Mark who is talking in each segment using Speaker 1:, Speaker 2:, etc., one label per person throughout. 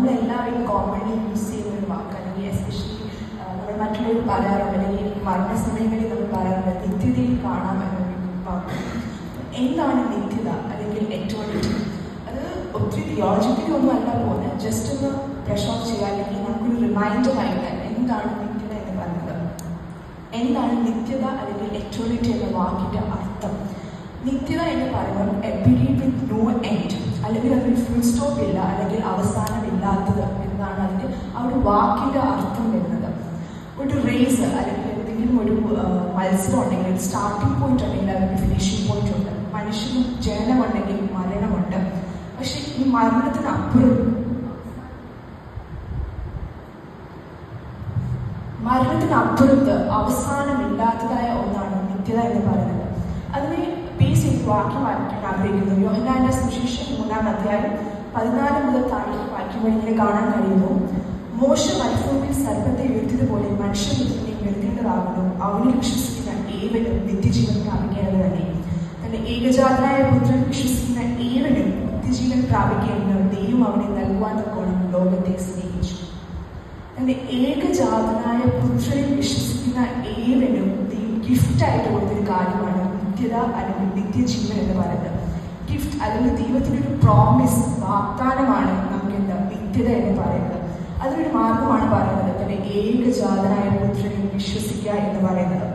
Speaker 1: നമ്മളെല്ലാവരും commonly use ചെയ്യുന്ന ഒരു വാക്ക് അല്ലെങ്കിൽ എസ്പെഷ്യലി നമ്മൾ മറ്റുള്ളവർ പറയാറുണ്ട് അല്ലെങ്കിൽ മരണ സമയങ്ങളിൽ നമ്മൾ പറയാറുണ്ട് നിത്യതയിൽ കാണാം എന്താണ് നിത്യത? അല്ലെങ്കിൽ എറ്റോണിറ്റി അത് ഒത്തിരി തിയോളജിക്കലി ഒന്നും അല്ല പോകുന്നത് ജസ്റ്റ് ഒന്ന് ബ്രഷ് ഓഫ് ചെയ്യുക അല്ലെങ്കിൽ നമുക്കൊരു റിമൈൻഡർ ആയിട്ട് എന്താണ് നിത്യത എന്ന് പറയുന്നത്. എന്താണ് നിത്യത അല്ലെങ്കിൽ എറ്റോണിറ്റി എന്ന വാക്കിന്റെ അർത്ഥം? നിത്യത എന്ന് പറയുമ്പോൾ എബിലി വിത്ത് നോ എൻഡ് അല്ലെങ്കിൽ അതിന് ഫുൾ സ്റ്റോപ്പ് ഇല്ല അല്ലെങ്കിൽ അവസാനമില്ലാത്തത് എന്നാണ് അതിന്റെ ആ ഒരു വാക്കിന്റെ അർത്ഥം വരുന്നത്. ഒരു റേസ് അല്ലെങ്കിൽ എന്തെങ്കിലും ഒരു മത്സരം ഉണ്ടെങ്കിൽ ഒരു സ്റ്റാർട്ടിംഗ് പോയിന്റ് ഉണ്ടെങ്കിൽ അതിന് ഫിനിഷിംഗ് പോയിന്റ് ഉണ്ട്. മനുഷ്യന് ജനമുണ്ടെങ്കിൽ മരണമുണ്ട് പക്ഷെ ഈ മരണത്തിനപ്പുറം മരണത്തിനപ്പുറത്ത് അവസാനമില്ലാത്തതായ ഒന്നാണ് നിത്യത എന്ന് പറയുന്നത്. അതിനെ വാക്യം വായിക്കാൻ ആഗ്രഹിക്കുന്നു യോഹനാന്റെ സുശേഷം മൂന്നാം അധ്യായം പതിനാല് മുതൽ താഴെ വായിക്കുമ്പോൾ ഇങ്ങനെ കാണാൻ കഴിയുന്നു. മോശ മത്സവത്തിൽ സർപ്പത്തെ ഉയർത്തിയതുപോലെ മനുഷ്യപുത്രനെ ഉയർത്തേണ്ടതാകുന്നു. അവനിൽ വിശ്വസിക്കുന്ന ഏവനും നിത്യജീവൻ പ്രാപിക്കേണ്ടത് തന്നെ. തന്റെ ഏകജാതനായ പുത്രൻ വിശ്വസിക്കുന്ന ഏവനും നിത്യജീവൻ പ്രാപിക്കേണ്ടത് ദൈവം അവനെ നൽകുവാൻ തക്കോണം ലോകത്തെ സ്നേഹിച്ചു. തന്റെ ഏകജാതനായ പുത്രനിൽ വിശ്വസിക്കുന്ന ഏവനും ദൈവം ഗിഫ്റ്റായിട്ട് കൊടുത്തൊരു കാര്യമാണ്. നിത്യത അല്ലെങ്കിൽ നിത്യജീവൻ എന്ന് പറയുന്നത് ഗിഫ്റ്റ് അല്ലെങ്കിൽ ദൈവത്തിന്റെ ഒരു പ്രോമിസ് വാഗ്ദാനമാണ് നമുക്ക് എന്താ നിത്യത എന്ന് പറയുന്നത്. അതിനൊരു മാർഗമാണ് പറയുന്നത്. തന്റെ ഏകജാതനായ പുത്രനെ വിശ്വസിക്കുക എന്ന് പറയുന്നത്.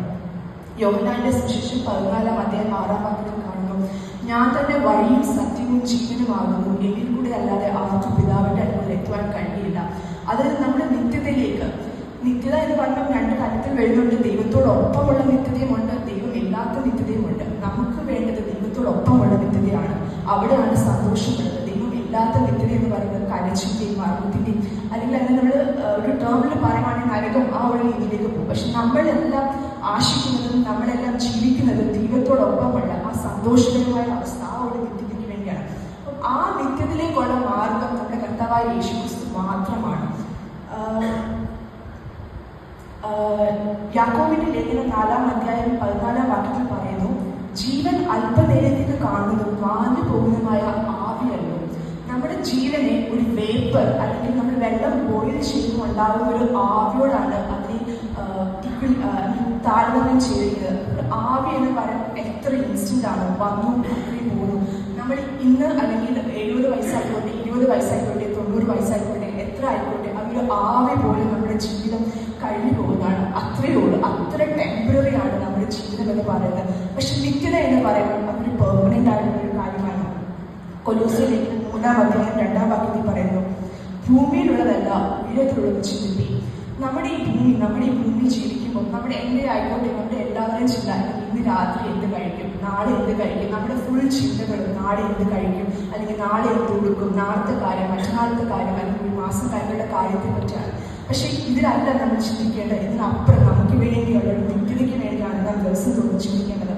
Speaker 1: യോഹനാന്റെ സുശേഷം പതിനാലാം അദ്ദേഹം ആറാം വാക്യത്തിൽ കാണുന്നു ഞാൻ തന്നെ വഴിയും സത്യവും ജീവനുമാകുന്നു എങ്കിൽ കൂടെ അല്ലാതെ ആർക്കും പിതാവിന്റെ അടുക്കൽ എത്തുവാൻ കഴിയില്ല. അത് നമ്മുടെ നിത്യതയിലേക്ക് നിത്യത എന്ന് പറഞ്ഞാൽ രണ്ട് കാര്യത്തിൽ വരുന്നുണ്ട്. ദൈവത്തോടൊപ്പമുള്ള നിത്യതയുമുണ്ട്. ഇല്ലാത്ത നിത്യതയുമുണ്ട് നമുക്ക് വേണ്ടത് ദൈവത്തോടൊപ്പമുള്ള നിത്യതയാണ് അവിടെയാണ് സന്തോഷമുള്ളത്. ദൈവം ഇല്ലാത്ത എന്ന് പറയുന്നത് കരച്ചിന്റെയും മരണത്തിന്റെയും അല്ലെങ്കിൽ അങ്ങനെ നമ്മൾ ഒരു ടേമിൽ പറയുവാണെങ്കിൽ നരകം ആ ഒരു രീതിയിലേക്ക് പോകും. പക്ഷെ നമ്മളെല്ലാം ആശിക്കുന്നതും നമ്മളെല്ലാം ജീവിക്കുന്നതും ദൈവത്തോടൊപ്പമുള്ള ആ സന്തോഷകരമായ അവസ്ഥ ആ ഒരു നിത്യതയ്ക്ക് വേണ്ടിയാണ്. ആ നിത്യത്തിലേക്കുള്ള മാർഗം നമ്മുടെ കർത്താവായ യേശു ക്രിസ്തു മാത്രമാണ് യാക്കോബിന്റെ ലേഖനം നാലാം അധ്യായം പതിനാലാം വാക്യത്തിൽ പറയുന്നു ജീവൻ അല്പനേരത്തേക്ക് കാണുന്നതും വാഞ്ഞു പോകുന്നതുമായ ആവിയല്ലോ. നമ്മുടെ ജീവനെ ഒരു വേപ്പർ അല്ലെങ്കിൽ നമ്മൾ വെള്ളം ബോയിൽ ചെയ്യുമ്പോൾ ഉണ്ടാകുന്ന ഒരു ആവിയോടാണ് അതിനെ താരതമ്യം ചെയ്തിരിക്കുന്നത് ഒരു ആവി എന്ന് പറയുന്നത് എത്ര ഇൻസ്റ്റന്റ് ആണ്. വന്നു പോകുന്നു നമ്മൾ ഇന്ന് അല്ലെങ്കിൽ എഴുപത് വയസ്സായിക്കോട്ടെ ഇരുപത് വയസ്സായിക്കോട്ടെ തൊണ്ണൂറ് വയസ്സായിക്കോട്ടെ എത്ര ആയിക്കോട്ടെ അതൊരു ആവി പോലും നമ്മുടെ ജീവിതം കഴിഞ്ഞു പോകുന്നതാണ് അത്രയേ ഉള്ളൂ. അത്ര ടെമ്പററി ആണ് നമ്മുടെ ജീവിതം എന്ന് പറയുന്നത്. പക്ഷെ നിത്യത എന്ന് പറയുമ്പോൾ അതൊരു പെർമനന്റ് ആയിട്ടുള്ള ഒരു കാര്യമാണ്. കൊലോസിലേക്ക് മൂന്നാം അധ്യായം രണ്ടാം വാക്യത്തിൽ പറയുന്നു ഭൂമിയിലുള്ളതല്ല ഉയരത്തിലുള്ളത് ചിന്തി നമ്മുടെ ഈ ഭൂമി നമ്മുടെ ഈ ഭൂമി ജീവിക്കുമ്പോൾ നമ്മുടെ എന്റെ ആയിക്കോട്ടെ നമ്മുടെ എല്ലാവരെയും ചിന്ത ഇന്ന് രാത്രി എന്ത് കഴിക്കും? നാളെ എന്ത് കഴിക്കും? നമ്മുടെ ഫുൾ ചിന്തകളും നാളെ എന്ത് കഴിക്കും? അല്ലെങ്കിൽ നാളെ എന്ത് കൊടുക്കും നാളത്തെ കാര്യം മറ്റന്നാളത്തെ കാര്യം അല്ലെങ്കിൽ ഒരു മാസം കഴിഞ്ഞുള്ള കാര്യത്തെ പറ്റിയാണ് പക്ഷെ ഇതിലല്ല നമ്മൾ ചിന്തിക്കേണ്ടത്. ഇതിനപ്പുറം നമുക്ക് വേണ്ടിയുള്ള ഒരു വ്യക്തിക്ക് വേണ്ടിയാണ് നാം ദിവസം തോന്നി ചിന്തിക്കേണ്ടത്.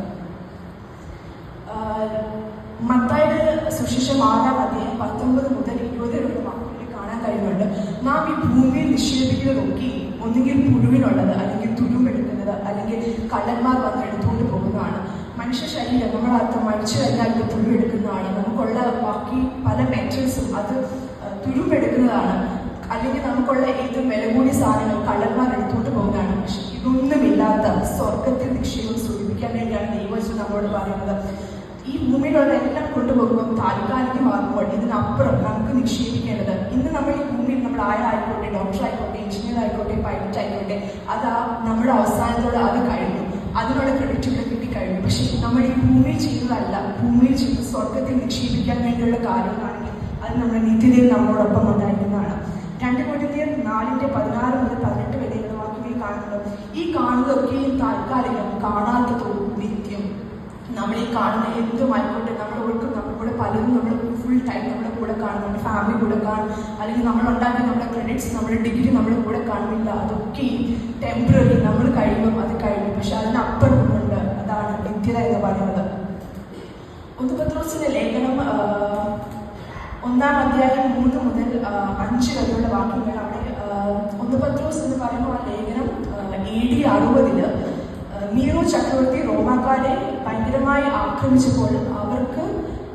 Speaker 1: മത്തായുടെ സുശിഷ സുശേഷം അദ്ദേഹം പത്തൊമ്പത് മുതൽ ഇരുപത് വരെ വാക്കുകളിൽ കാണാൻ കഴിയുന്നുണ്ട്. നാം ഈ ഭൂമിയിൽ നിക്ഷേപിക്കുന്നതൊക്കെ ഒന്നുകിൽ പുഴുവിനുള്ളത് അല്ലെങ്കിൽ തുരുമ്പെടുക്കുന്നത് അല്ലെങ്കിൽ കള്ളന്മാർ വന്ന് എടുത്തുകൊണ്ട് പോകുന്നതാണ്. മനുഷ്യ ശരീരം നമ്മളകത്ത് മരിച്ചു കഴിഞ്ഞാൽ ഇത് തുരുവെടുക്കുന്നതാണ് നമുക്കുള്ള ബാക്കി പല മെറ്റൽസും അത് ആഹ് തുരുമ്പെടുക്കുന്നതാണ് അല്ലെങ്കിൽ നമുക്കുള്ള ഏത് വില കൂടിയ സാധനങ്ങൾ കള്ളന്മാർ എടുത്തുകൊണ്ട് പോകുന്നതാണ് പക്ഷെ ഇതൊന്നുമില്ലാത്ത സ്വർഗത്തിൽ നിക്ഷേപം സൂചിപ്പിക്കാൻ വേണ്ടിയാണ് ദൈവം നമ്മളോട് പറയുന്നത്. ഈ ഭൂമിയിലുള്ള എല്ലാം കൊണ്ടുപോകുമ്പോൾ താൽക്കാലികമാകുമ്പോൾ ഇതിനപ്പുറം നമുക്ക് നിക്ഷേപിക്കേണ്ടത്. ഇന്ന് നമ്മൾ ഈ ഭൂമിയിൽ നമ്മൾ ആരായിക്കോട്ടെ ഡോക്ടർ ആയിക്കോട്ടെ എഞ്ചിനീയർ ആയിക്കോട്ടെ പൈലറ്റ് ആയിക്കോട്ടെ അത് നമ്മുടെ അവസാനത്തോടെ അത് കഴിഞ്ഞു. അതിനുള്ള ക്രെഡിറ്റുകൾ കിട്ടി കഴിഞ്ഞു. പക്ഷെ നമ്മൾ ഈ ഭൂമിയിൽ ചെയ്യുന്നതല്ല. ഭൂമിയിൽ ചെയ്ത് സ്വർഗത്തിൽ നിക്ഷേപിക്കാൻ വേണ്ടിയുള്ള കാര്യങ്ങളാണെങ്കിൽ അത് നമ്മുടെ നിത്യതയിൽ നമ്മളോടൊപ്പം ഉണ്ടായിരിക്കുന്നതാണ്. രണ്ട് കോട്ടിന്റെ നാലിന്റെ പതിനാറ് മുതൽ പതിനെട്ട് വരെയുള്ള വാക്കുകൾ കാണുന്നത് ഈ കാണുന്നതൊക്കെയും താൽക്കാലികം കാണാത്തതും നിത്യം. നമ്മൾ ഈ കാണുന്ന എന്തും ആയിക്കോട്ടെ നമ്മുടെ ഓർക്കും നമ്മുടെ പലരും നമ്മൾ ഫുൾ ടൈം നമ്മുടെ കൂടെ കാണും നമ്മുടെ ഫാമിലി കൂടെ കാണും അല്ലെങ്കിൽ നമ്മൾ ഉണ്ടാക്കിയ നമ്മുടെ ക്രെഡിറ്റ്സ് നമ്മുടെ ഡിഗ്രി നമ്മുടെ കൂടെ കാണുന്നില്ല അതൊക്കെയും ടെമ്പററി നമ്മൾ കഴിയുമ്പോൾ അത് കഴിയും. പക്ഷെ അതിനപ്പുറമുണ്ട്. അതാണ് നിത്യത എന്ന് പറയുന്നത്. ഒന്ന് പത്രോസിന്റെ ലേഖനം ഒന്നാം അധ്യായം മൂന്ന് മുതൽ അഞ്ച് വരെയുള്ള വാക്യങ്ങൾ അവിടെ ഒന്ന് പത്രോസ് എന്ന് പറയുമ്പോൾ ആ ലേഖനം എ ഡി അറുപതിൽ നീറോ ചക്രവർത്തി റോമാക്കാരെ ഭയങ്കരമായി ആക്രമിച്ചപ്പോൾ അവർക്ക്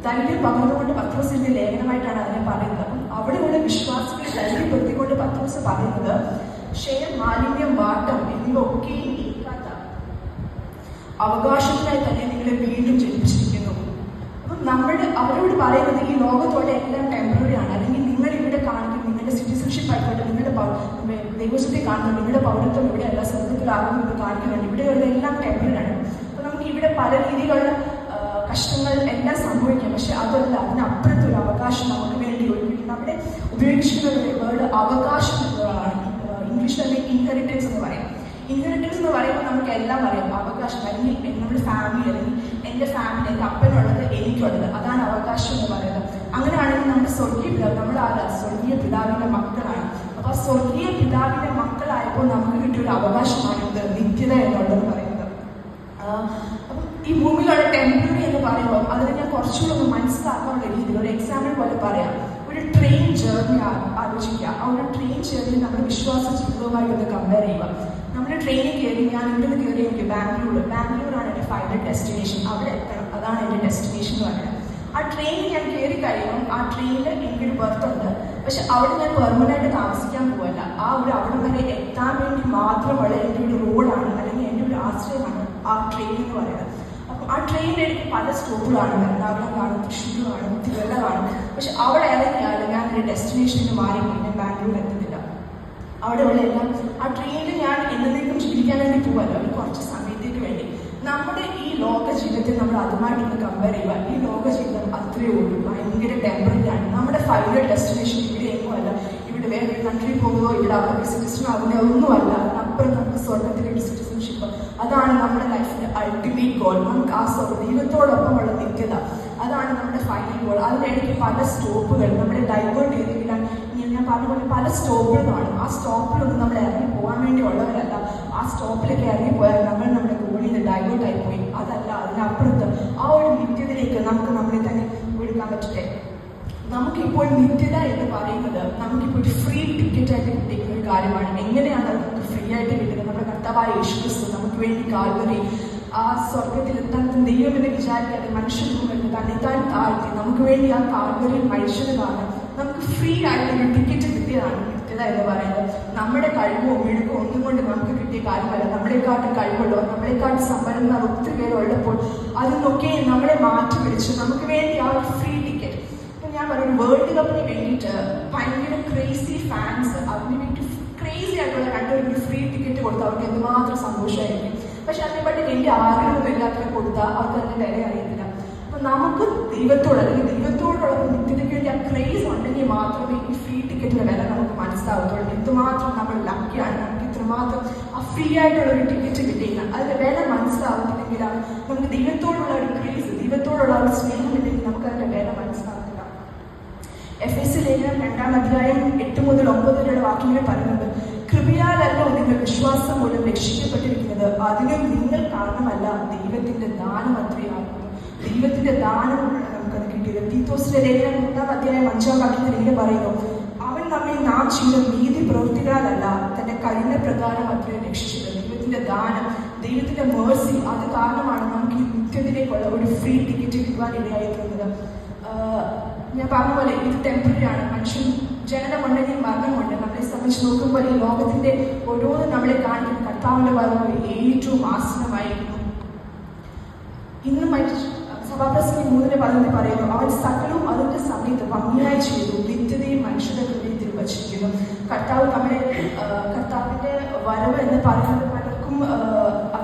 Speaker 1: ധൈര്യം പകർന്നുകൊണ്ട് പത്രോസിന്റെ ലേഖനമായിട്ടാണ് അതിനെ പറയുന്നത്. അവിടെയുള്ള വിശ്വാസികളെ ധൈര്യപ്പെടുത്തിക്കൊണ്ട് പത്രോസ് പറയുന്നത് ക്ഷയം മാലിന്യം വാട്ടം എന്നിവ നീക്കാത്ത അവകാശത്തിനായി തന്നെ നിങ്ങളെ വീണ്ടും ജനിപ്പിച്ചിരിക്കുന്നു. നമ്മൾ അവരോട് പറയുന്നത് ഈ ലോകത്തോടെ എല്ലാം ടെമ്പററി ആണ്. അല്ലെങ്കിൽ നിങ്ങൾ ഇവിടെ കാണിക്കും നിങ്ങളുടെ സിറ്റിസൺഷിപ്പ് ആയിക്കോട്ടെ നിങ്ങളുടെ ദൈവസ്വത്തെ കാണുന്നു നിങ്ങളുടെ പൗരത്വം ഇവിടെ എല്ലാ സ്വർഗത്തിലാകുന്നു എന്ന് കാണിക്കുന്നുണ്ട് ഇവിടെയുള്ള എല്ലാം ടെമ്പററി ആണ്. അപ്പൊ നമുക്ക് ഇവിടെ പല രീതിയിലുള്ള കഷ്ടങ്ങൾ എല്ലാം സംഭവിക്കാം. പക്ഷെ അതല്ല അതിനപ്പുറത്തൊരു അവകാശം നമുക്ക് വേണ്ടി ഒരുക്കി നമ്മുടെ ഉപയോഗിച്ചിട്ടുള്ള വേർഡ് അവകാശം എന്നുള്ളതാണ് ഇംഗ്ലീഷിൽ ഇൻഹെറിറ്റൻസ് എന്ന് പറയും. ഇൻഹെറിറ്റൻസ് എന്ന് പറയുമ്പോൾ നമുക്ക് എല്ലാം അറിയാം. അവകാശം അല്ലെങ്കിൽ നമ്മുടെ ഫാമിലി അല്ലെങ്കിൽ എന്റെ ഫാമിലി എന്റെ അപ്പനുള്ളത് എനിക്കുള്ളത്. അതാണ് അവകാശം എന്ന് പറയുന്നത്. അങ്ങനെയാണെങ്കിൽ നമ്മുടെ സ്വർഗീയ പിതാവ് നമ്മൾ ആരാ സ്വർഗീയ പിതാവിന്റെ മക്കളാണ്. അപ്പോൾ ആ സ്വർഗീയ പിതാവിന്റെ മക്കളായപ്പോൾ നമുക്ക് കിട്ടിയ ഒരു അവകാശമാണ് ഇത് നിത്യത എന്നുള്ളത് പറയുന്നത്. ഈ ഭൂമിയിലുള്ള ടെമ്പററി എന്ന് പറയുമ്പോൾ അതിനെ ഞാൻ കുറച്ചുകൂടെ ഒന്ന് മനസ്സിലാക്കാനുള്ള രീതിയിൽ ഒരു എക്സാമ്പിൾ പോലെ പറയാം. ഒരു ട്രെയിൻ ജേർണി ആലോചിക്കുക. ആ ഒരു ട്രെയിൻ ജേർണി നമ്മുടെ വിശ്വാസ ജീവിതവുമായി ഒന്ന് കമ്പയർ ചെയ്യുക. നമ്മൾ ട്രെയിനിൽ കയറി ഞാൻ ഇവിടെ നിന്ന് കയറി എനിക്ക് ബാംഗ്ലൂർ ബാംഗ്ലൂരാണ് എന്റെ ഫൈനൽ ഡെസ്റ്റിനേഷൻ അവിടെ എത്തണം. അതാണ് എന്റെ ഡെസ്റ്റിനേഷൻ എന്ന് പറയുന്നത്. ആ ട്രെയിനിൽ ഞാൻ കയറി കഴിയുമ്പോൾ ആ ട്രെയിനിൽ എനിക്കൊരു ബർത്ത് ഉണ്ട്. പക്ഷെ അവിടെ ഞാൻ പെർമനന്റ് താമസിക്കാൻ പോകല്ല ആ ഒരു അവിടെ വരെ എത്താൻ വേണ്ടി മാത്രമുള്ള എന്റെ ഒരു റോഡാണ് അല്ലെങ്കിൽ എന്റെ ഒരു ആശ്രയമാണ് ആ ട്രെയിൻ എന്ന് പറയുന്നത്. അപ്പം ആ ട്രെയിനിൽ എനിക്ക് പല സ്റ്റോപ്പുകളാണ് എറണാകുളം കാണും തൃശ്ശൂർ കാണും തിരുവല്ല കാണും പക്ഷെ അവിടെ ഇറങ്ങിയാൽ ഞാൻ എന്റെ ഡെസ്റ്റിനേഷനിൽ മാറി ഞാൻ ബാംഗ്ലൂർ എത്തുന്നില്ല. അവിടെ ഉള്ള എല്ലാം ആ ട്രെയിനിൽ ഞാൻ എന്നേക്കും ജീവിക്കാൻ വേണ്ടി പോകാമല്ലോ കുറച്ച് സമയത്തേക്ക് വേണ്ടി. നമ്മുടെ ഈ ലോക ജീവിതത്തിൽ നമ്മൾ അതുമായിട്ടൊന്ന് കമ്പയർ ചെയ്യുക. ഈ ലോക ജീവിതം അത്രയേ ഉള്ളൂ. ഭയങ്കര ടെമ്പററി ആണ്. നമ്മുടെ ഫൈനൽ ഡെസ്റ്റിനേഷൻ ഇവിടെ എങ്ങും അല്ല. ഇവിടെ വേറെ കൺട്രി പോകുകയോ ഇവിടെ അവിടെ സിറ്റിസൺ ഒന്നും ഒന്നുമല്ല അപ്പുറം നമുക്ക് സ്വർഗത്തിലെ ഒരു സിറ്റിസൺഷിപ്പ് അതാണ് നമ്മുടെ ലൈഫിന്റെ അൾട്ടിമേറ്റ് ഗോൾ നമുക്ക് ആ സ്വർഗ ദൈവത്തോടൊപ്പമുള്ള നിത്യത. അതാണ് നമ്മുടെ ഫൈനൽ ഗോൾ അതിനിടയ്ക്ക് പല സ്റ്റോപ്പുകൾ നമ്മുടെ ഡൈവേർട്ട് ഇങ്ങനെ ഞാൻ പറഞ്ഞ പോലെ പല സ്റ്റോപ്പുകൾ കാണും. ആ സ്റ്റോപ്പിലൊന്നും നമ്മൾ ഇറങ്ങി പോകാൻ വേണ്ടി ഉള്ളവരല്ല. ആ സ്റ്റോപ്പിലൊക്കെ ഇറങ്ങി പോയാൽ നമ്മൾ നമ്മുടെ ഗോളിൽ നിന്ന് ഡൈവേർട്ട് ആയി പോയി. അതല്ല അതിനപ്പുറത്ത് ആ ഒരു നിത്യതയിലേക്ക് നമുക്ക് നമ്മളെ തന്നെ വിടുക്കാൻ പറ്റട്ടെ. നമുക്കിപ്പോൾ നിത്യത എന്ന് പറയുന്നത് നമുക്കിപ്പോൾ ഒരു ഫ്രീ ടിക്കറ്റ് ആയിട്ട് കിട്ടിയിരിക്കുന്ന ഒരു കാര്യമാണ്. എങ്ങനെയാണ് നമുക്ക് ഫ്രീ ആയിട്ട് കിട്ടുന്നത്? നമ്മുടെ കർത്താവായ യേശുക്രിസ്തു നമുക്ക് വേണ്ടി കാൽവരി ആ സ്വർഗത്തിൽ എത്താൻ ദൈവം എന്ന് വിചാരിക്കാതെ മനുഷ്യർക്ക് താൻ താഴ്ത്തി നമുക്ക് വേണ്ടി ആ കാൽവരിയിൽ മരിച്ചത് കാരണം നമുക്ക് ഫ്രീ ആയിട്ട് ടിക്കറ്റ് കിട്ടിയതാണ് എന്ന് പറയുന്നത്. നമ്മുടെ കഴിവോ മിടുക്കോ ഒന്നും കൊണ്ട് നമുക്ക് കിട്ടിയ കാര്യമല്ല. നമ്മളെക്കാട്ടും കഴിവുള്ളോ നമ്മളെക്കാട്ടും സമ്പന്നർ ഒത്തിരി പേരുള്ളപ്പോൾ അതിനൊക്കെ നമ്മളെ മാറ്റി പിടിച്ച് നമുക്ക് വേണ്ടി ആ ഒരു ഫ്രീ ടിക്കറ്റ് ഇപ്പം ഞാൻ പറയും വേൾഡ് കപ്പിന് വേണ്ടിയിട്ട് ഭയങ്കര ക്രേസി ഫാൻസ് അതിന് വേണ്ടി ക്രേസി ആയിട്ടുള്ള രണ്ടുപേർക്ക് ഫ്രീ ടിക്കറ്റ് കൊടുത്താൽ അവർക്ക് എന്തുമാത്രം സന്തോഷമായിരിക്കും. പക്ഷെ അതിനെപ്പറ്റി വലിയ ആഗ്രഹമൊന്നും ഇല്ലാത്തവരെ കൊടുത്താൽ അവർക്ക് അതിന്റെ വില അറിയാം നമുക്ക് ദൈവത്തോട് അല്ലെങ്കിൽ ദൈവത്തോടുള്ള നിത്യതയ്ക്ക് വേണ്ടി ആ ക്രേസ് ഉണ്ടെങ്കിൽ മാത്രമേ ഈ ഫ്രീ ടിക്കറ്റിന്റെ വില നമുക്ക് മനസ്സിലാവത്തുള്ളൂ. എന്തുമാത്രം നമ്മൾ ലക്കിയാണ് നമുക്ക് ഇത്രമാത്രം ആ ഫ്രീ ആയിട്ടുള്ള ഒരു ടിക്കറ്റ് കിട്ടിയില്ല അതിന്റെ വില മനസ്സിലാവുന്നില്ലെങ്കിൽ നമുക്ക് ദൈവത്തോടുള്ള ഒരു ക്രേസ് ദൈവത്തോടുള്ള ഒരു സ്നേഹം ഇല്ലെങ്കിൽ നമുക്ക് അതിന്റെ വില മനസ്സിലാവത്തില്ല. എഫ് എസ് ലേഖനം രണ്ടാം അധ്യായം എട്ട് മുതൽ ഒമ്പത് വരെയുള്ള വാക്യങ്ങൾ പറയുന്നത് കൃപയാലല്ലോ നിങ്ങൾ വിശ്വാസം മൂലം രക്ഷിക്കപ്പെട്ടിരിക്കുന്നത്. അതിനും നിങ്ങൾ കാരണമല്ല ദൈവത്തിന്റെ ദാനം അത്രയാകുന്നു ലേഖനം മൂന്നാം അധ്യായം അഞ്ചാം വാക്യത്തിൽ പറയുന്നു. അവൻ നമ്മെ നാം ചെയ്ത നീതി പ്രവൃത്തികളല്ല. തന്റെ കരിന്റെ പ്രകാരം അത്രയും രക്ഷിച്ചത്. ദൈവത്തിന്റെ ദാനം ദൈവത്തിന്റെ മേഴ്സി അത് കാരണമാണ് നമുക്ക് ഈ നിത്യത്തിലേക്കുള്ള ഒരു ഫ്രീ ടിക്കറ്റ് കിട്ടുവാൻ ഇടയായി ആഹ് ഞാൻ പറഞ്ഞ പോലെ ഇത് ടെമ്പററി ആണ്. മനുഷ്യൻ ജനനമുണ്ടെങ്കിൽ മരണമുണ്ട് നമ്മളെ സംബന്ധിച്ച് നോക്കുമ്പോൾ ഈ ലോകത്തിന്റെ ഓരോന്നും നമ്മളെ കാണിക്കുന്ന കർത്താവിന്റെ വരവ് ഏറ്റവും ആസനമായിരിക്കുന്നു ഇന്ന് മനുഷ്യ സഭാപ്രസംഗം മൂന്നിന് പതിനൊന്ന് പറയുന്നു അവൻ സകലവും അതിന്റെ സമയത്ത് ഭംഗിയായി ചെയ്തു നിത്യതയും മനുഷ്യരുടെ ഹൃദയത്തിൽ വച്ചിരിക്കുന്നു. കർത്താവ് നമ്മുടെ കർത്താവിന്റെ വരവ് എന്ന് പറയുന്നത് പലർക്കും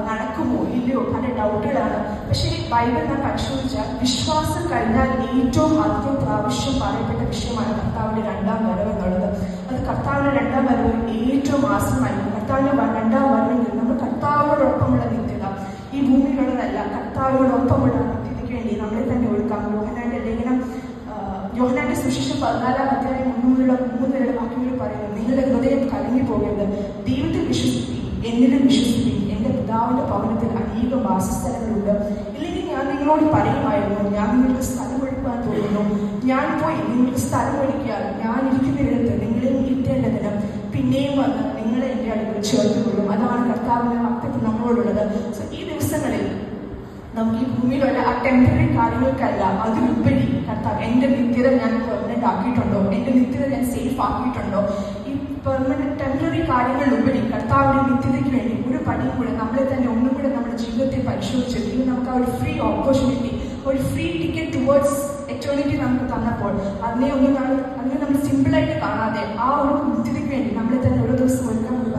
Speaker 1: നടക്കുമോ ഇല്ലയോ? പല ഡൗട്ടുകളാണ്. പക്ഷേ ബൈബിൾ നാം പരിശോധിച്ചാൽ വിശ്വാസം കഴിഞ്ഞാൽ ഏറ്റവും അധികം പ്രാവശ്യം പറയപ്പെട്ട വിഷയമാണ് കർത്താവിന്റെ രണ്ടാം വരവ് എന്നുള്ളത്. അത് കർത്താവിന്റെ രണ്ടാം വരവ് ഏറ്റവും ആസമായിരുന്നു കർത്താവിന്റെ രണ്ടാം വരവെങ്കിൽ നമ്മൾ കർത്താവിനോടൊപ്പമുള്ള നിത്യത. ഈ ഭൂമിയിലുള്ളതല്ല കർത്താവിനോടൊപ്പമുള്ള വേണ്ടി നമ്മളെ തന്നെ ഒഴുക്കാം. യോഹനാന്റെ ലേഖനം യോഹനാന്റെ സുശേഷം പതിനാലാം അധ്യായം മുന്നൂറിലുള്ള മൂന്നിലുള്ള വാക്യങ്ങൾ പറയുന്നു നിങ്ങളുടെ ഹൃദയം കലങ്ങി പോകരുത് ദൈവത്തിൽ വിശ്വസിപ്പി എന്നിലും വിശ്വസിപ്പി എന്റെ പിതാവിന്റെ ഭവനത്തിൽ അനേകം വാസസ്ഥലങ്ങളുണ്ട്. ഇല്ലെങ്കിൽ ഞാൻ നിങ്ങളോട് പറയുമായിരുന്നു ഞാൻ നിങ്ങൾക്ക് സ്ഥലം ഒഴുക്കാൻ തോന്നുന്നു ഞാൻ പോയി നിങ്ങൾക്ക് സ്ഥലം ഒഴിക്കാൻ ഞാൻ ഇരിക്കുന്നിടത്ത് നിങ്ങളെ ഇരുത്തേണ്ടതിന് പിന്നെയും വന്ന് നിങ്ങളെ എന്റെ അടുക്കൽ ചേർത്തുകൊള്ളും അതാണ് കർത്താവിന്റെ വാക്തത്വം നമ്മളോടുള്ളത് സോ ഈ ദിവസങ്ങളിൽ നമുക്ക് ഈ ഭൂമിയിലുള്ള ആ ടെമ്പററി കാര്യങ്ങൾക്കല്ല അതിലുപരി കർത്താവ് എന്റെ നിത്യത ഞാൻ പെർമനന്റ് ആക്കിയിട്ടുണ്ടോ? എന്റെ നിത്യത ഞാൻ സേഫ് ആക്കിയിട്ടുണ്ടോ? ഈ പെർമനന്റ് ടെമ്പററി കാര്യങ്ങളിലുപരി കർത്താവിന്റെ നിത്യതയ്ക്ക് വേണ്ടി ഒരു പടിയും കൂടെ നമ്മളെ തന്നെ ഒന്നും കൂടെ നമ്മുടെ ജീവിതത്തെ പരിശോധിച്ച് ദൈവം നമുക്ക് ആ ഒരു ഫ്രീ ഓപ്പർച്യൂണിറ്റി ഒരു ഫ്രീ ടിക്കറ്റ് ടുവേർഡ്സ് എറ്റേണിറ്റി നമുക്ക് തന്നപ്പോൾ അതിനെ ഒന്നും അതിനെ നമ്മൾ സിമ്പിളായിട്ട് കാണാതെ ആ ഒരു നിത്യതയ്ക്ക് വേണ്ടി നമ്മളെ തന്നെ ഓരോ ദിവസം ഒരുക്കാൻ ഒരു